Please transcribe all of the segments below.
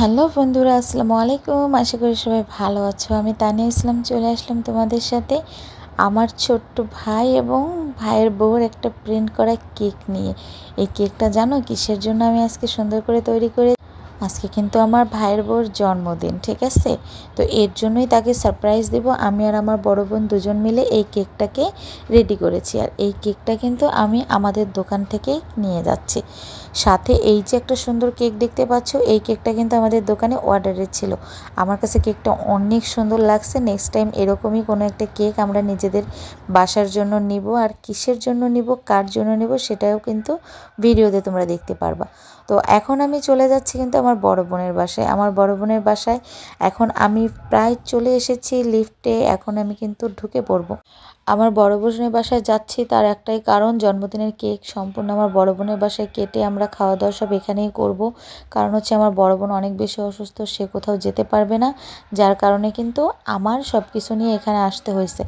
Hello বন্ধুরা, আসসালামু আলাইকুম। আশা করি সবাই ভালো আছো। আমি তানিয়া ইসলাম, চলে আসলাম তোমাদের সাথে আমার ছোট্ট ভাই এবং ভাইয়ের বউর একটা প্রিন্ট করা কেক নিয়ে। এই কেকটা জানো কিসের জন্য আমি আজকে সুন্দর করে তৈরি করে আজকে কিন্তু আমার ভাইয়ের বউর জন্মদিন, ঠিক আছে? তো এর জন্যই তাকে সারপ্রাইজ দেব। আমি আর আমার বড় বোন দুজন মিলে এই কেকটাকে রেডি করেছি। আর এই কেকটা কিন্তু আমি আমাদের দোকান থেকেই নিয়ে যাচ্ছি। সাথে এই যে একটা সুন্দর কেক দেখতে পাচ্ছ, এই কেকটা কিন্তু আমাদের দোকানে অর্ডারের ছিল। আমার কাছে কেকটা অনেক সুন্দর লাগছে। নেক্সট টাইম এরকমই কোনো একটা কেক আমরা নিজেদের বাসার জন্য নিব আর কিসের জন্য নিব, কার জন্য নিব, সেটাও কিন্তু ভিডিওতে তোমরা দেখতে পারবা। তো এখন আমি চলে যাচ্ছি কিন্তু আমার বড় বোনের বাসায়। আমার বড় বোনের বাসায় এখন আমি প্রায় চলে এসেছি লিফটে এখন আমি কিন্তু ঢুকে পড়ব। আমার বড় বোনের বাসায় যাচ্ছি, তার একটাই কারণ, জন্মদিনের কেক সম্পূর্ণ আমার বড় বোনের বাসায় কেটে আমরা খাওয়া দাওয়া সব এখানেই করব। কারণ হচ্ছে আমার বড় বোন অনেক বেশি অসুস্থ, সে কোথাও যেতে পারবে না, যার কারণে কিন্তু আমার সব কিছু নিয়ে এখানে আসতে হয়েছে।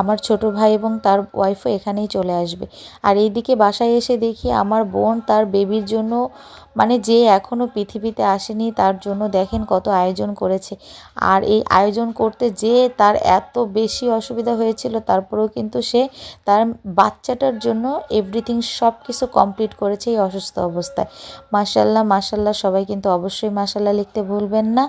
আমার ছোট ভাই এবং তার ওয়াইফও এখানেই চলে আসবে। আর এইদিকে বাসায় এসে দেখি আমার বোন তার বেবির জন্য মানে যে এখনও পৃথিবীতে আসেনি, তার জন্য দেখেন কত আয়োজন করেছে। আর এই আয়োজন করতে যে তার এত বেশি অসুবিধা হয়েছিল, তারপরেও কিন্তু সে তার বাচ্চাটার জন্য এভরিথিং সব কিছু কমপ্লিট করেছে এই অসুস্থ অবস্থায়। মাসাল্লাহ মাসাল্লাহ সবাই কিন্তু অবশ্যই মাসাল্লাহ লিখতে ভুলবেন না।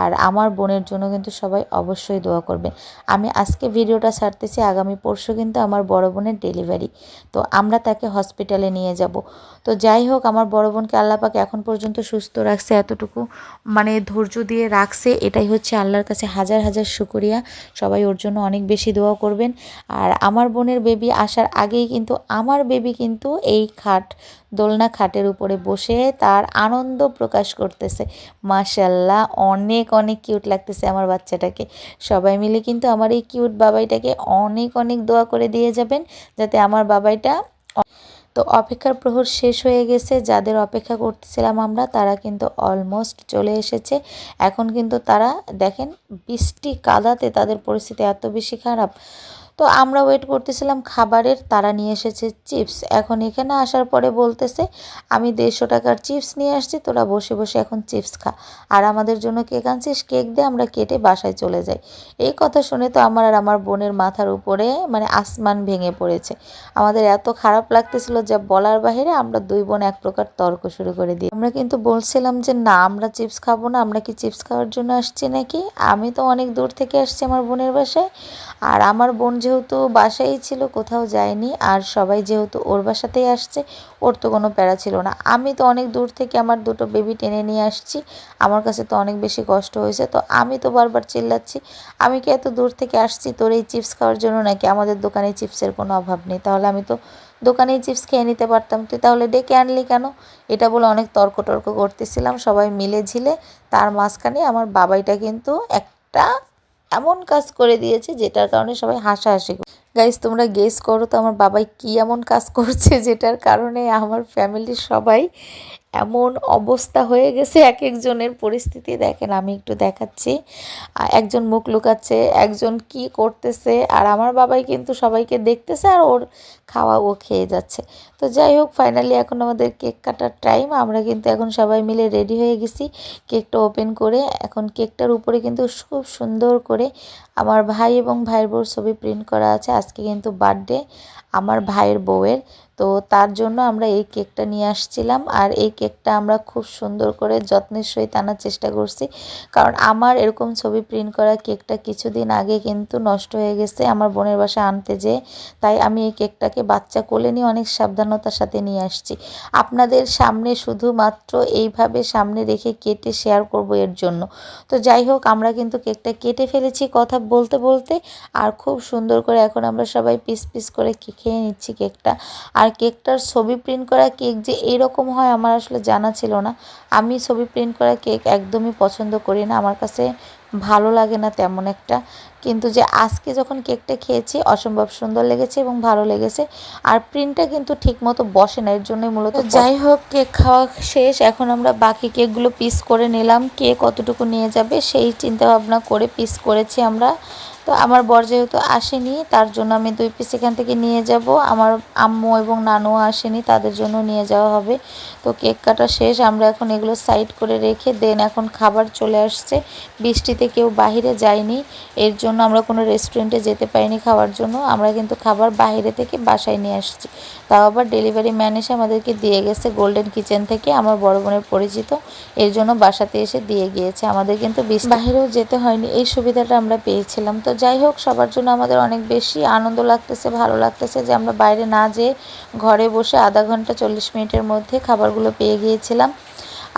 আর আমার বোনের জন্য কিন্তু সবাই অবশ্যই দোয়া করবেন। আমি আজকে ভিডিওটা ছাড়তেছি, আগামী পরশু কিন্তু আমার বড় বোনের ডেলিভারি তো আমরা তাকে হসপিটালে নিয়ে যাব। তো যাই হোক, আমার বড় বোনকে আল্লাহ পাক এখন পর্যন্ত সুস্থ রাখছে, এতটুকু মানে ধৈর্য দিয়ে রাখছে, এটাই হচ্ছে আল্লাহর কাছে হাজার হাজার শুকরিয়া। সবাই ওর জন্য অনেক বেশি দোয়া করবেন। আর আমার বোনের বেবি আসার আগেই কিন্তু, আমার বেবি কিন্তু এই খাট, দোলনা খাটের উপরে বসে তার আনন্দ প্রকাশ করতেছে। মাশাল্লাহ অনেক অনেক কিউট লাগতেছে আমার বাচ্চাটাকে। সবাই মিলে কিন্তু আমার এই কিউট বাবাইটাকে অনেক অনেক দোয়া করে দিয়ে যাবেন, যাতে আমার বাবাইটা তো অপেক্ষার প্রহর শেষ হয়ে গেছে। যাদের অপেক্ষা করতেছিলাম আমরা, তারা কিন্তু অলমোস্ট চলে এসেছে। এখন কিন্তু তারা, দেখেন, বৃষ্টি কাদাতে তাদের পরিস্থিতি এত বেশি খারাপ। তো আমরা ওয়েট করতেছিলাম খাবারের, তারা নিয়ে এসেছে চিপস এখন এখানে আসার পরে বলতেছে, আমি দেড়শো টাকার চিপস নিয়ে আসছি, তোরা বসে বসে এখন চিপস খা। আর আমাদের জন্য কেক আনছিস কেক দিয়ে আমরা কেটে বাসায় চলে যাই। এই কথা শুনে তো আমার আর আমার বোনের মাথার উপরে মানে আসমান ভেঙে পড়েছে। আমাদের এত খারাপ লাগতেছিল যা বলার বাহিরে আমরা দুই বোন এক প্রকার তর্ক শুরু করে দিই। আমরা কিন্তু বলছিলাম যে, না, আমরা চিপস খাব না, আমরা কি চিপস খাওয়ার জন্য আসছি নাকি? আমি তো অনেক দূর থেকে আসছি আমার বোনের বাসায়। আর আমার বোন যেহেতু বাসায় ছিল, কোথাও যায়নি। আর সবাই যেহেতু ওর বাসাতেই আসছে, ওর তো কোনো প্যারা ছিল না। আমি তো অনেক দূর থেকে আমার দুটো বেবি টেনে নিয়ে আসছি। আমার কাছে তো অনেক বেশি কষ্ট হয়েছে। তো আমি তো বারবার চিল্লাচ্ছি, আমি কি এত দূর থেকে আসছি? তোর এই চিপস খাওয়ার জন্য নাকি আমাদের দোকানে চিপসের কোনো অভাব নেই? তাহলে আমি তো দোকানেই চিপস খেয়ে নিতে পারতাম। তুই তাহলে ডেকে আনলি কেন? এটা বলে অনেক তর্ক টর্ক করতেছিলাম। সবাই মিলে ঝিলে তার মাঝখানে আমার বাবাইটা কিন্তু একটা এমন কাজ করে দিয়েছে যেটার কারণে সবাই হাসাহাসি গাইজ তোমরা গেস করো তো আমার বাবাই কি এমন কাজ করছে যেটার কারণে আমার ফ্যামিলির সবাই এমন অবস্থা হয়ে গেছে এক একজনের পরিস্থিতি। দেখেন, আমি একটু দেখাচ্ছি। একজন মুখ লুকাচ্ছে, একজন কি করতেছে, আর আমার বাবাই কিন্তু সবাইকে দেখতেছে আর ওর খাওয়া ও খেয়ে যাচ্ছে। তো যাই হোক ফাইনালি এখন আমাদের কেক কাটার টাইম আমরা কিন্তু এখন সবাই মিলে রেডি হয়ে গেছি কেকটা ওপেন করে। এখন কেকটার উপরে কিন্তু খুব সুন্দর করে আমার ভাই এবং ভাইয়ের বউর ছবি প্রিন্ট করা আছে। আজকে কিন্তু বার্থডে আমার ভাইয়ের বউয়ের। তো তার জন্য আমরা এই কেকটা নিয়ে আসছিলাম আর এই কেকটা আমরা খুব সুন্দর করে যত্নের সহিত আনার চেষ্টা করছি। কারণ আমার এরকম ছবি প্রিন্ট করা কেকটা কিছুদিন আগে কিন্তু নষ্ট হয়ে গেছে আমার বোনের বাসা আনতে যেয়ে। তাই আমি এই কেকটাকে বাচ্চা কোলে নিয়ে অনেক সাবধানতার সাথে নিয়ে আসছি। আপনাদের সামনে শুধুমাত্র এইভাবে সামনে রেখে কেটে শেয়ার করব এর জন্য। তো যাই হোক, আমরা কিন্তু কেকটা কেটে ফেলেছি কথা বলতে বলতে। আর খুব সুন্দর করে এখন আমরা সবাই পিস পিস করে খেয়ে নিচ্ছি কেকটা। আর কেকটার ছবি প্রিন্ট করা কেক যে এরকম হয় আমার আসলে জানা ছিল না। আমি ছবি প্রিন্ট করা কেক একদমই পছন্দ করি না আমার কাছে ভালো লাগে না তেমন একটা। কিন্তু যে আজকে যখন কেকটা খেয়েছি অসম্ভব সুন্দর লেগেছে এবং ভালো লেগেছে। আর প্রিন্টটা কিন্তু ঠিক মতো বসে না এর জন্যই মূলত যাই হোক কেক খাওয়া শেষ। এখন আমরা বাকি কেকগুলো পিস করে নিলাম। কে কতটুকু নিয়ে যাবে সেই চিন্তা ভাবনা করে পিস করেছি আমরা। তো আমার বর যেহেতু আসেনি, তার জন্য আমি দুই পিস এখান থেকে নিয়ে যাব। আমার আম্মু এবং নানুও আসেনি, তাদের জন্য নিয়ে যাওয়া হবে। তো কেক কাটা শেষ, আমরা এখন এগুলো সাইড করে রেখে দেন এখন খাবার চলে আসছে। বৃষ্টিতে কেউ বাহিরে যায়নি, এর জন্য আমরা কোনো রেস্টুরেন্টে যেতে পারিনি খাওয়ার জন্য। আমরা কিন্তু খাবার বাইরে থেকে বাসায় নিয়ে আসছি। তাও আবার ডেলিভারি ম্যান এসে আমাদেরকে দিয়ে গেছে গোল্ডেন কিচেন থেকে, আমার বড় বোনের পরিচিত। এর জন্য বাসাতে এসে দিয়ে গিয়েছে। আমাদের কিন্তু বাহিরেও যেতে হয়নি, এই সুবিধাটা আমরা পেয়েছিলাম। তো যাই হোক, সবার জন্য আমাদের অনেক বেশি আনন্দ লাগতেছে, ভালো লাগতেছে যে আমরা বাইরে না যেয়ে ঘরে বসে আধা ঘণ্টা চল্লিশ মিনিটের মধ্যে খাবারগুলো পেয়ে গিয়েছিলাম।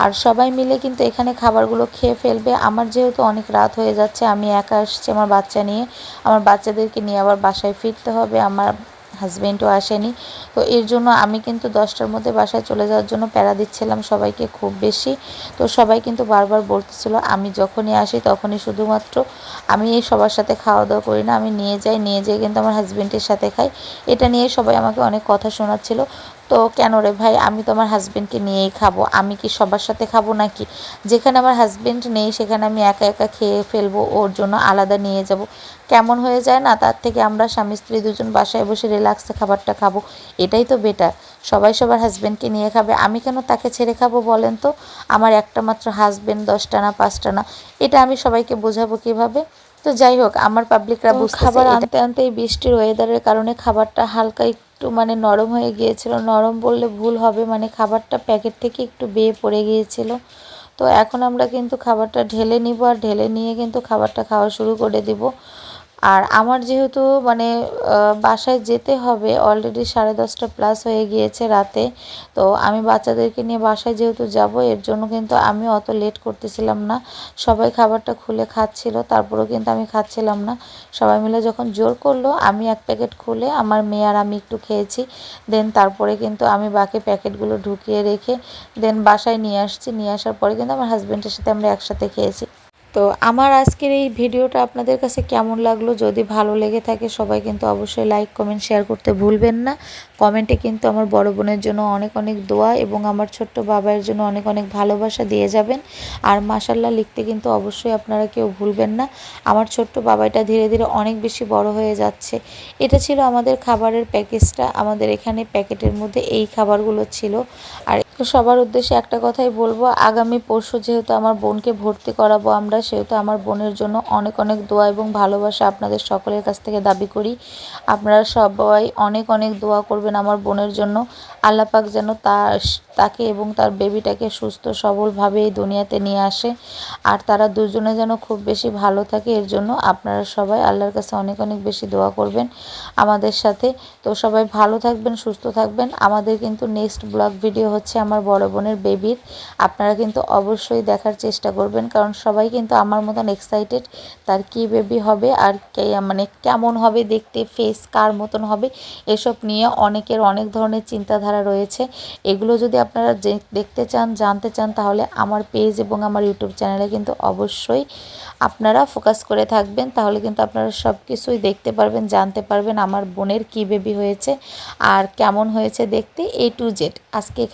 আর সবাই মিলে কিন্তু এখানে খাবারগুলো খেয়ে ফেলবে। আমার যেহেতু অনেক রাত হয়ে যাচ্ছে, আমি একা আসছি আমার বাচ্চা নিয়ে। আমার বাচ্চাদেরকে নিয়ে আবার বাসায় ফিরতে হবে, আমার হাজব্যান্ডও আসেনি। তো এর জন্য আমি কিন্তু দশটার মধ্যে বাসায় চলে যাওয়ার জন্য প্যারা দিচ্ছিলাম সবাইকে খুব বেশি। তো সবাই কিন্তু বারবার বলতেছিল, আমি যখনই আসি তখনই শুধুমাত্র আমি এই সবার সাথে খাওয়া দাওয়া করি না, আমি নিয়ে যাই নিয়ে যাই কিন্তু আমার হাজব্যান্ডের সাথে খাই। এটা নিয়ে সবাই আমাকে অনেক কথা শোনাচ্ছিল। তো কেন রে ভাই? আমি তো আমার হাজব্যান্ডকে নিয়েই খাব। আমি কি সবার সাথে খাব নাকি? যেখানে আমার হাজব্যান্ড নেই সেখানে আমি একা একা খেয়ে ফেলব ওর জন্য আলাদা নিয়ে যাব। কেমন হয়ে যায় না তার থেকে আমরা স্বামী স্ত্রী দুজন বাসায় বসে রিল্যাক্সে খাবারটা খাব। এটাই তো বেটার সবাই সবার হাজব্যান্ডকে নিয়ে খাবে। আমি কেন তাকে ছেড়ে খাব বলেন তো? আমার একটা মাত্র হাজব্যান্ড দশটা না পাঁচটা না। এটা আমি সবাইকে বোঝাবো কীভাবে? তো যাই হোক আমার পাবলিকরা খাবার আনতে আনতে এই বৃষ্টির ওয়েদারের কারণে খাবারটা হালকা একটু মানে নরম হয়ে গিয়েছিল। নরম বললে ভুল হবে মানে খাবারটা প্যাকেট থেকে একটু বেয়ে পড়ে গিয়েছিল। তো এখন আমরা কিন্তু খাবারটা ঢেলে নিব, আর ঢেলে নিয়ে কিন্তু খাবারটা খাওয়া শুরু করে দিব। আর আমার যেহেতু মানে বাসায় যেতে হবে অলরেডি সাড়ে দশটা প্লাস হয়ে গিয়েছে রাতে, তো আমি বাচ্চাদেরকে নিয়ে বাসায় যেহেতু যাব, এর জন্য কিন্তু আমি অত লেট করতেছিলাম না। সবাই খাবারটা খুলে খাচ্ছিল, তারপরেও কিন্তু আমি খাচ্ছিলাম না। সবাই মিলে যখন জোর করল, আমি এক প্যাকেট খুলে আমার মেয়ে আর আমি একটু খেয়েছি। দেন তারপরে কিন্তু আমি বাকি প্যাকেটগুলো ঢুকিয়ে রেখে দেন বাসায় নিয়ে আসছি। নিয়ে আসার পরে কিন্তু আমার হাজব্যান্ডের সাথে আমরা একসাথে খেয়েছি। তো আমার আজকের এই ভিডিওটা আপনাদের কাছে কেমন লাগল? যদি ভালো লেগে থাকে সবাই কিন্তু অবশ্যই লাইক কমেন্ট শেয়ার করতে ভুলবেন না। কমেন্টে কিন্তু আমার বড় বোনের জন্য অনেক অনেক দোয়া এবং আমার ছোট্ট বাবার জন্য অনেক অনেক ভালোবাসা দিয়ে যাবেন। আর মাসাল্লাহ লিখতে কিন্তু অবশ্যই আপনারা কেউ ভুলবেন না। আমার ছোট্ট বাবাইটা ধীরে ধীরে অনেক বেশি বড় হয়ে যাচ্ছে। এটা ছিল আমাদের খাবারের প্যাকেজটা। আমাদের এখানে প্যাকেটের মধ্যে এই খাবারগুলো ছিল। আর সবার উদ্দেশ্যে একটা কথাই বলব, আগামী পরশু যেহেতু আমার বোনকে ভর্তি করাবো আমরা সেহেতু আমার বোনের জন্য অনেক অনেক দোয়া এবং ভালোবাসা আপনাদের সকলের কাছ থেকে দাবি করি। আপনারা সবাই অনেক অনেক দোয়া করবেন আমার বোনের জন্য। আল্লাপাক যেন তার, তাকে এবং তার বেবিটাকে সুস্থ সবলভাবে এই দুনিয়াতে নিয়ে আসে। আর তারা দুজনে যেন খুব বেশি ভালো থাকে, এর জন্য আপনারা সবাই আল্লাহর কাছে অনেক অনেক বেশি দোয়া করবেন আমাদের সাথে। তো সবাই ভালো থাকবেন, সুস্থ থাকবেন। আমাদের কিন্তু নেক্সট ব্লগ ভিডিও হচ্ছে আমার বড় বোনের বেবির। আপনারা কিন্তু অবশ্যই দেখার চেষ্টা করবেন, কারণ সবাই কিন্তু আমার মতন এক্সাইটেড তার কি বেবি হবে আর মানে কেমন হবে দেখতে ফেস কার মতন হবে, এসব নিয়ে অনেকের অনেক ধরনের চিন্তাধারা রয়েছে। এগুলো যদি আপনারা দেখতে চান, জানতে চান, তাহলে আমার পেজ এবং আমার ইউটিউব চ্যানেলে কিন্তু অবশ্যই আপনারা ফোকাস করে থাকবেন। তাহলে কিন্তু আপনারা সব কিছুই দেখতে পারবেন, জানতে পারবেন আমার বোনের কি বেবি হয়েছে আর কেমন হয়েছে দেখতে এ টু জেড আজকে এখানে